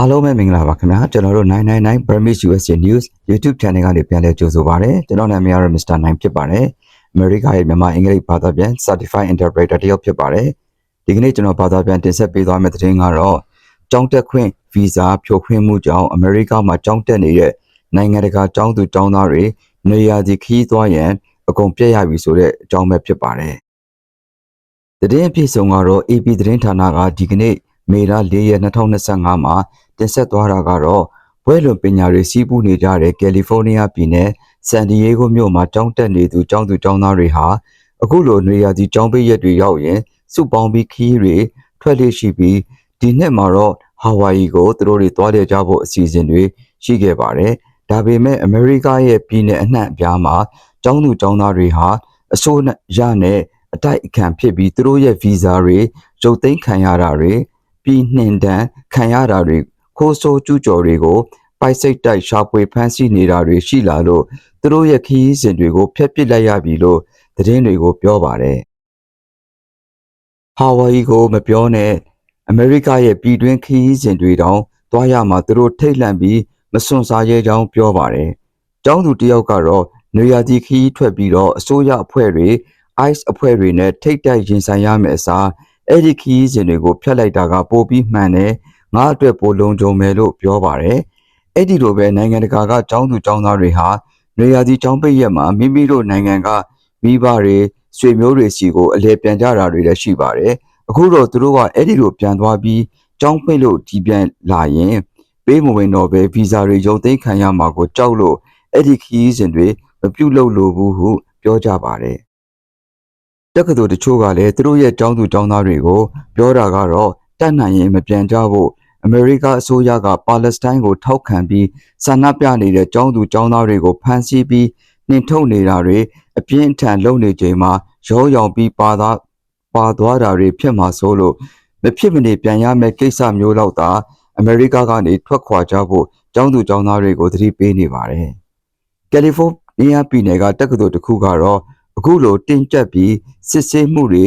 အားလုံးပဲမင်္ဂလာပါခင်ဗျာကျွန်တော်တို့999 Burmese USA News YouTube Channel ကနေပြန်လည်ကြိုဆိုပါရစေကျွန်တော်နာမည်ကတော့ Mr. 9ဖြစ်ပါတယ်အမေရိကရဲ့မြန်မာအင်္ဂလိပ်ဘာသာပြန် Certified Interpreter တယောက်ဖြစ်ပါတယ်ဒီကနေ့ကျွန်တော်ဘာသာပြန်တင်ဆက်ပေးသွားမယ့်သတင်းကတော့ကျောင်းတက်ခွင့်ဗီဇာဖြိုခွင့်မှုကြောင့်အမေရိကမှာကျောင်းတက်နေတဲ့နိုင်ငံတကာကျောင်းသူကျောင်းသားတွေနေရာစီခီးသွားရန်အကုန်ပြည့်ရပြီဆိုတဲ့အကြောင်းပဲဖြစ်ပါတယ်သတင်းအပြည့်စုံကတော့ AP သတင်းဌာနကဒီကနေ့ မေလ၄ရက်2025မှာတင်ဆက်သွားတာကတော့ဘွဲလွန်ပညာရေးစီးပူးနေကြတဲ့ကယ်လီဖိုးနီးယားပြည်နယ်ဆန်ဒီယေဂိုမြို့မှာကျောင်းတက်နေသူကျောင်းသူကျောင်းသားတွေဟာအခုလိုနေရာစီကျောင်းပိတ်ရက်တွေရောက်ရင်စုပေါင်းပြီးခီးတွေထွက်လေရှိပြီးဒီနှစ်မှာတော့ဟာဝိုင်ယီကိုသူတို့တွေသွားလေကြဖို့အစီအစဉ်တွေရှိခဲ့ပါတယ်။ဒါပေမဲ့အမေရိကရဲ့ပြည်နယ်အနှံ့အပြားမှာကျောင်းသူကျောင်းသားတွေဟာအစိုးရနဲ့အတိုက်အခံဖြစ်ပြီးသူတို့ရဲ့ဗီဇာတွေရုပ်သိမ်းခံရတာတွေ ပြီးနှင်တန်းခံရတာတွေခိုးဆိုးကျူးကျော်တွေကိုပိုက်စိတ်တိုက်ရှာဖွေဖမ်းဆီးနေတာတွေရှိလာလို့သူတို့ရဲ့ခရီးစဉ်တွေကိုဖျက်ပစ်လိုက်ရပြီလို့သတင်းတွေကိုပြောပါတယ်။ဟာဝိုင်ယီကို မပြောနဲ့အမေရိကရဲ့ပြည်တွင်းခရီးစဉ်တွေတောင်သွားရမှာသူတို့ထိတ်လန့်ပြီးမစွန့်စားရဲကြောင်းပြောပါတယ်။ကျောင်းသူတယောက်ကတော့နေရာဒီခရီးထွက်ပြီးတော့အစိုးရအဖွဲ့တွေ ICE အဖွဲ့တွေနဲ့ထိတ်တိုက်ရင်ဆိုင်ရမယ့်အစား အဲ့ဒီခရီးစဉ်တွေကိုဖျက်လိုက်တာကပိုပြီးမှန်တယ်ငါအတွက်ပိုလုံခြုံမယ်လို့ပြောပါတယ်အဲ့ဒီလိုပဲနိုင်ငံတကာကចောင်းသူចောင်းသားတွေဟာနေရာစီចောင်းပိတ်ရက်မှာမိမိတို့နိုင်ငံကမိဘတွေဆွေမျိုးတွေစီကိုအလဲပြန်ကြတာတွေလည်းရှိပါတယ်အခုတော့သူတို့ကအဲ့ဒီလိုပြန်သွားပြီးចောင်းပိတ်လို့ဒီပြန်လာရင်ပေးမဝင်တော့ပဲဗီဇာတွေရုံသိမ်းခံရမှာကိုကြောက်လို့အဲ့ဒီခရီးစဉ်တွေမပြုတ်လို့လို့ဘူးဟုပြောကြပါတယ် တက္ကသိုလ်တချို့ကလည်းသူတို့ရဲ့ကျောင်းသူကျောင်းသားတွေကိုပြောတာကတော့တတ်နိုင်ရင်မပြန်ကြဖို့အမေရိကအစိုးရကပါလက်စတိုင်းကိုထောက်ခံပြီးဆန္ဒပြနေတဲ့ကျောင်းသူကျောင်းသားတွေကိုဖမ်းဆီးပြီးနှင်ထုတ်နေတာတွေအပြင်းအထန်လုပ်နေချိန်မှာရောရောင်ပြီးပါသားပါသွားတာတွေဖြစ်မှာဆိုလို့မဖြစ်မနေပြန်ရမယ့်ကိစ္စမျိုးတော့တာအမေရိကကနေထွက်ခွာကြဖို့ကျောင်းသူကျောင်းသားတွေကိုသတိပေးနေပါတယ်။ကယ်လီဖိုးနီးယားပြည်နယ်ကတက္ကသိုလ်တစ်ခုကတော့ အခုလိုတင်းကျပ်ပြီးစစ်ဆေးမှုတွေ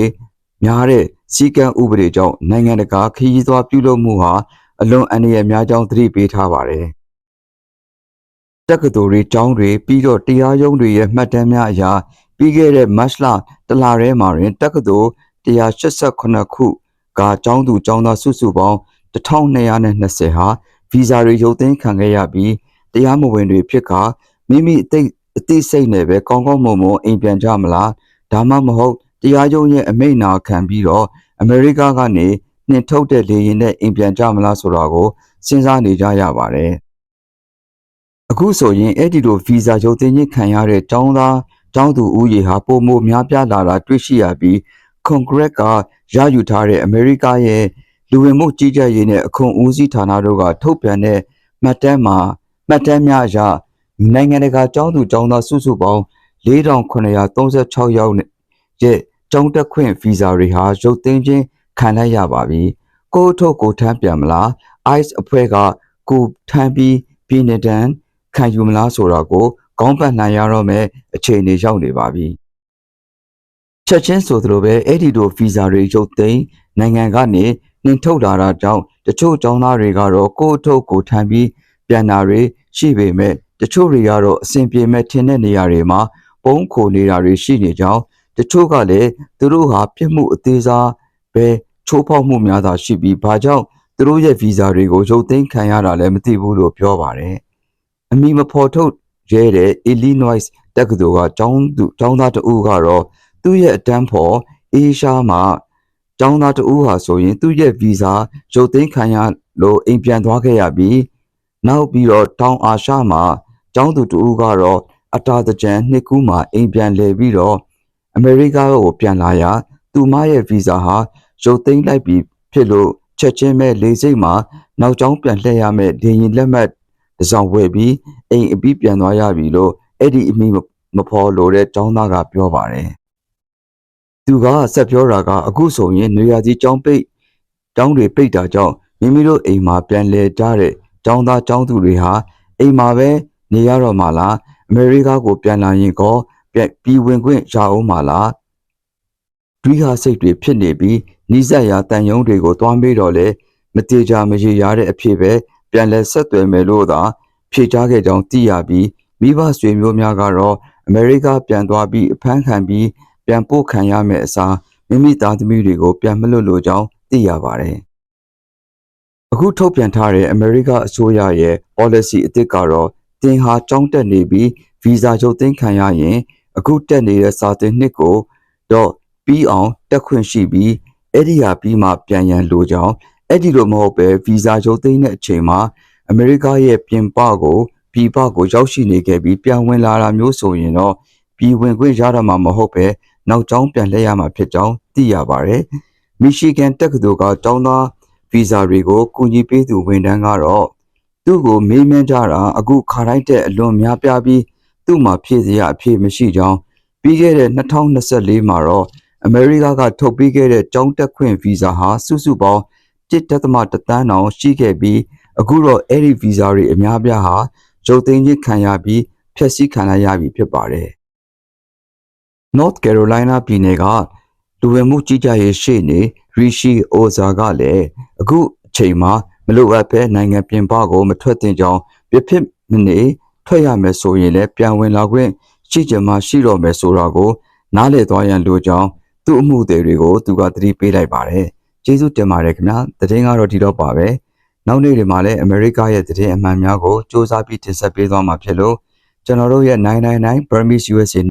များတဲ့စီကံဥပဒေကြောင့်နိုင်ငံတကာခရီးသွားပြုလုပ်မှုဟာအလွန်အန္တရာယ်များကြောင်းသတိပေးထားပါတယ်။တက္ကသိုလ်တွေကျောင်းတွေပြီးတော့တရားရုံးတွေရဲ့မှတ်တမ်းများအရာပြီးခဲ့တဲ့မတ်လတလထဲမှာတွင်တက္ကသိုလ်188ခုကကျောင်းသူကျောင်းသားစုစုပေါင်း1220ဟာဗီဇာတွေရုပ်သိမ်းခံခဲ့ရပြီးတရားမဝင်တွေဖြစ်ကမိမိအသိ အသိစိတ်နဲ့ပဲကောင်းကောင်းမွန်မွန်အိမ်ပြန်ကြမလားဒါမှမဟုတ်တရားရုံးရဲ့အမိန့်နာခံပြီးတော့အမေရိကကနေနှင်ထုတ်တဲ့လေရင်နဲ့အိမ်ပြန်ကြမလားဆိုတာကိုစဉ်းစားနေကြရပါတယ်။အခုဆိုရင်အဲ့ဒီလိုဗီဇာရုပ်သိမ်းခြင်းခံရတဲ့တောင်းသားတောင်းသူဦးရေဟာပုံမိုများပြားလာတာတွေ့ရှိရပြီးကွန်ဂရက်ကရယူထားတဲ့အမေရိကရဲ့လူဝင်မှုကြီးကြပ်ရေးနဲ့အခွန်ဦးစီးဌာနတို့ကထုတ်ပြန်တဲ့မှတ်တမ်းမှာမှတ်တမ်းများအရ နိုင်ငံတကာတောင်းသူတောင်းသားစုစုပေါင်း4936ယောက်ရဲ့ကျောင်းတက်ခွင့်ဗီဇာတွေဟာရုပ်သိမ်းခြင်းခံလိုက်ရပါပြီ။ကိုအထုတ်ကိုထမ်းပြန်မလား ICE အဖွဲ့ကကိုထမ်းပြီးပြည်နေတန်းခံယူမလားဆိုတာကိုခေါင်းပတ်နိုင်ရတော့မဲ့အခြေအနေရောက်နေပါပြီ။ချက်ချင်းဆိုသလိုပဲအဲ့ဒီလိုဗီဇာတွေရုပ်သိမ်းနိုင်ငံကနေနှင်ထုတ်လာတာကြောင့်တချို့ចောင်းသားတွေကတော့ကိုအထုတ်ကိုထမ်းပြီးပြန်တာတွေရှိပေမဲ့ တချို့တွေကတော့အဆင်ပြေမဲ့ထင်တဲ့နေရာတွေမှာပုံခိုနေတာတွေရှိနေကြောင်းတချို့ကလည်းသူတို့ဟာပြစ်မှုအသေးစားပဲချိုးဖောက်မှုများသာရှိပြီးဘာကြောင့်သူတို့ရဲ့ဗီဇာတွေကိုရုပ်သိမ်းခံရတာလည်းမသိဘူးလို့ပြောပါတယ်။အမိမဖော်ထုတ်ရဲတဲ့ Illinois တက္ကသိုလ်ကကျောင်းသူကျောင်းသားတဦးကတော့သူ့ရဲ့အတန်းဖော်အေရှားမှာကျောင်းသားတဦးဟာဆိုရင်သူ့ရဲ့ဗီဇာရုပ်သိမ်းခံရလို့အိမ်ပြန်သွားခဲ့ရပြီးနောက်ပြီးတော့တောင်အာရှမှာ ကျောင်းသူတဦးကတော့အတာတကြံနှစ်ကူးမှာအိမ်ပြန်လဲပြီးတော့အမေရိကကိုပြန်လာရာသူမရဲ့ဗီဇာဟာရုပ်သိမ်းလိုက်ပြီးဖြစ်လို့ချက်ချင်းပဲလေစိတ်မှာနောက်ကျောင်းပြန်လှည့်ရမယ်ဒေရင်လက်မှတ်တစ်စောင်ဝယ်ပြီးအိမ်အပြီးပြန်သွားရပြီလို့အဲ့ဒီအမိမဖော်လို့တဲ့ကျောင်းသားကပြောပါတယ်သူကဆက်ပြောတာကအခုဆိုရင်နေရာကြီးကျောင်းပိတ်ကျောင်းတွေပိတ်တာကြောင့်မိမိတို့အိမ်မှာပြန်လဲကြတဲ့ကျောင်းသားကျောင်းသူတွေဟာအိမ်မှာပဲ နေရတော့မှလားအမေရိကကိုပြန်လာရင်ကောပြည်ဝင်ခွင့်ရအောင်မှလားတွေးဟာစိတ်တွေဖြစ်နေပြီးနှိစက်ရာတန်ယုံတွေကိုသွားမေးတော့လဲမတေချာမရေရတဲ့အဖြစ်ပဲပြန်လည်ဆက်သွယ်မယ်လို့သာဖြေကြားခဲ့ကြောင်းသိရပြီးမိဘဆွေမျိုးများကတော့အမေရိကပြန်သွားပြီးအဖမ်းခံပြီးပြန်ပို့ခံရမယ့်အစားမိမိသားသမီးတွေကိုပြန်မလွတ်လိုကြောင်းသိရပါတယ်။အခုထုတ်ပြန်ထားတဲ့အမေရိကအစိုးရရဲ့ policy အသစ်ကတော့တ င်ဟာကြောင်းတက်နေပြီးဗီဇာချုပ်သိမ်းခံရရင် အခုတက်နေတဲ့စာတင်နှစ်ကိုတော့ပြီးအောင်တက်ခွင့်ရှိပြီးအဲ့ဒီဟာပြီးမှပြန်ရန်လိုကြောင်းအဲ့ဒီလိုမဟုတ်ပဲဗီဇာချုပ်သိမ်းတဲ့အချိန်မှာအမေရိကရဲ့ပြင်ပကိုပြည်ပကိုရောက်ရှိနေခဲ့ပြီးပြန်ဝင်လာတာမျိုးဆိုရင်တော့ပြည်ဝင်ခွင့်ရတော့မှာမဟုတ်ပဲနောက်ကျောင်းပြန်လှည့်ရမှာဖြစ်ကြောင်းသိရပါတယ်။မီရှီဂန်တက္ကသိုလ်ကကျောင်းသားဗီဇာတွေကိုကူညီပေးသူဝန်ထမ်းကတော့ သူ့ကိုမေးမြန်းကြတာအခုခါတိုင်းတဲ့အလွန်များပြားပြီးသူ့မှာဖြည့်စရာအဖြေမရှိကြောင်းပြီးခဲ့တဲ့2024မှာတော့အမေရိကကထုတ်ပေးခဲ့တဲ့ကျောင်းတက်ခွင့်ဗီဇာဟာစုစုပေါင်း1.3တန်းတောင်ရှိခဲ့ပြီးအခုတော့အဲ့ဒီဗီဇာတွေအများပြားဟာရုပ်သိမ်းခြင်းခံရပြီးဖျက်ဆီးခံရရပြီဖြစ်ပါတယ်။ North Carolina ပြည်နယ်ကလူဝင်မှုကြီးကြပ်ရေးရှေ့နေ Rishi Oza ကလည်းအခုအချိန်မှာ မလိုအပ်ဘဲနိုင်ငံပြင်ပကိုမထွက်သင့်ကြောင်းပြဖြစ်မနေထွက်ရမယ်ဆိုရင်လည်းပြန်ဝင်လာခွင့်ရှိကြမှာရှိတော့မယ်ဆိုတာကို နားလည်သွားရန်လိုကြောင်းသူ့အမှုတွေကိုသူကသတိပေးလိုက်ပါတယ်ကျေးဇူးတင်ပါတယ်ခင်ဗျာသတင်းကတော့ဒီတော့ပါပဲနောက်နေ့တွေမှာလည်းအမေရိကရဲ့သတင်းအမှန်များကိုစူးစမ်းပြီးတင်ဆက်ပေးသွားမှာဖြစ်လို့ကျွန်တော်တို့ရဲ့999 Burmese USA